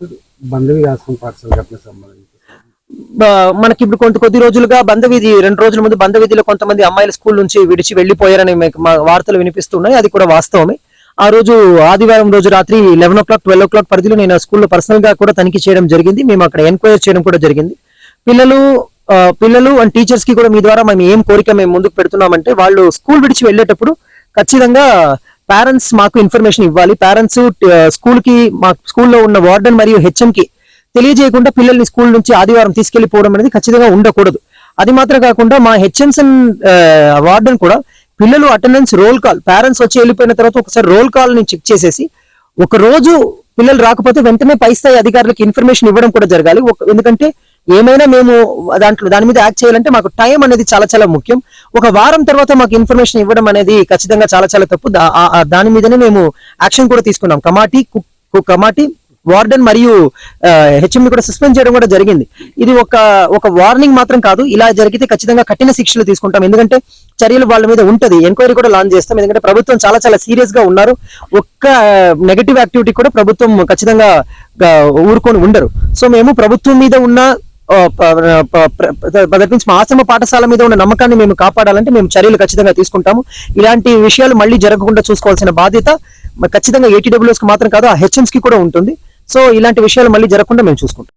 పాఠశాల ఘటన సంబంధించి మనకి ఇప్పుడు కొంత కొద్ది రోజులుగా బంధవీధి రెండు రోజుల ముందు బంధవీధిలో కొంతమంది అమ్మాయిల స్కూల్ నుంచి విడిచి వెళ్ళిపోయారని మీకు మా వార్తలు వినిపిస్తున్నాయి. అది కూడా వాస్తవమే. ఆ రోజు ఆదివారం రోజు రాత్రి eleven o'clock twelve o'clock పరిధిలో నేను స్కూల్లో పర్సనల్గా కూడా తనిఖీ చేయడం జరిగింది. మేము అక్కడ ఎంక్వైరీ చేయడం కూడా జరిగింది. పిల్లలు పిల్లలు అండ్ టీచర్స్కి కూడా మీ ద్వారా మేము ఏం కోరిక మేము ముందుకు పెడుతున్నామంటే వాళ్ళు స్కూల్ విడిచి వెళ్ళేటప్పుడు ఖచ్చితంగా పేరెంట్స్ మాకు ఇన్ఫర్మేషన్ ఇవ్వాలి. పేరెంట్స్ స్కూల్కి మా స్కూల్లో ఉన్న వార్డెన్ మరియు హెచ్ఎం కి తెలియజేయకుండా పిల్లల్ని స్కూల్ నుంచి ఆదివారం తీసుకెళ్ళిపోవడం అనేది ఖచ్చితంగా ఉండకూడదు. అది మాత్రం కాకుండా మా హెచ్ఎంస్ వార్డెన్ uh, కూడా పిల్లలు అటెండెన్స్ రోల్ కాల్ పేరెంట్స్ వచ్చి వెళ్ళిపోయిన తర్వాత ఒకసారి రోల్ కాల్ని చెక్ చేసేసి ఒక రోజు పిల్లలు రాకపోతే వెంటనే పై స్థాయి అధికారులకు ఇన్ఫర్మేషన్ ఇవ్వడం కూడా జరగాలి. ఎందుకంటే ఏమైనా మేము దాంట్లో దాని మీద యాక్ట్ చేయాలంటే మాకు టైం అనేది చాలా చాలా ముఖ్యం. ఒక వారం తర్వాత మాకు ఇన్ఫర్మేషన్ ఇవ్వడం అనేది ఖచ్చితంగా చాలా చాలా తప్పు. దాని మీదనే మేము యాక్షన్ కూడా తీసుకున్నాం. కమాటీ కు- కమాటీ వార్డెన్ మరియు హెచ్ఎం కూడా సస్పెండ్ చేయడం కూడా జరిగింది. ఇది ఒక ఒక వార్నింగ్ మాత్రం కాదు. ఇలా జరిగితే ఖచ్చితంగా కఠిన శిక్షలు తీసుకుంటాం. ఎందుకంటే చర్యలు వాళ్ళ మీద ఉంటుంది. ఎంక్వైరీ కూడా లాంచ్ చేస్తాం. ఎందుకంటే ప్రభుత్వం చాలా చాలా సీరియస్గా ఉన్నారు. ఒక్క నెగటివ్ యాక్టివిటీ కూడా ప్రభుత్వం ఖచ్చితంగా ఊరుకొని ఉండరు. సో మేము ప్రభుత్వం మీద ఉన్న మొదటి నుంచి మా ఆశ్రమ పాఠశాల మీద ఉన్న నమ్మకాన్ని మేము కాపాడాలంటే మేము చర్యలు ఖచ్చితంగా తీసుకుంటాము. ఇలాంటి విషయాలు మళ్ళీ జరగకుండా చూసుకోవాల్సిన బాధ్యత ఖచ్చితంగా ఏటీడబ్ల్యూఎస్కి మాత్రం కాదు ఆ హెచ్ఎంస్కి కూడా ఉంటుంది. సో ఇలాంటి విషయాలు మళ్ళీ జరగకుండా మేము చూసుకుంటాం.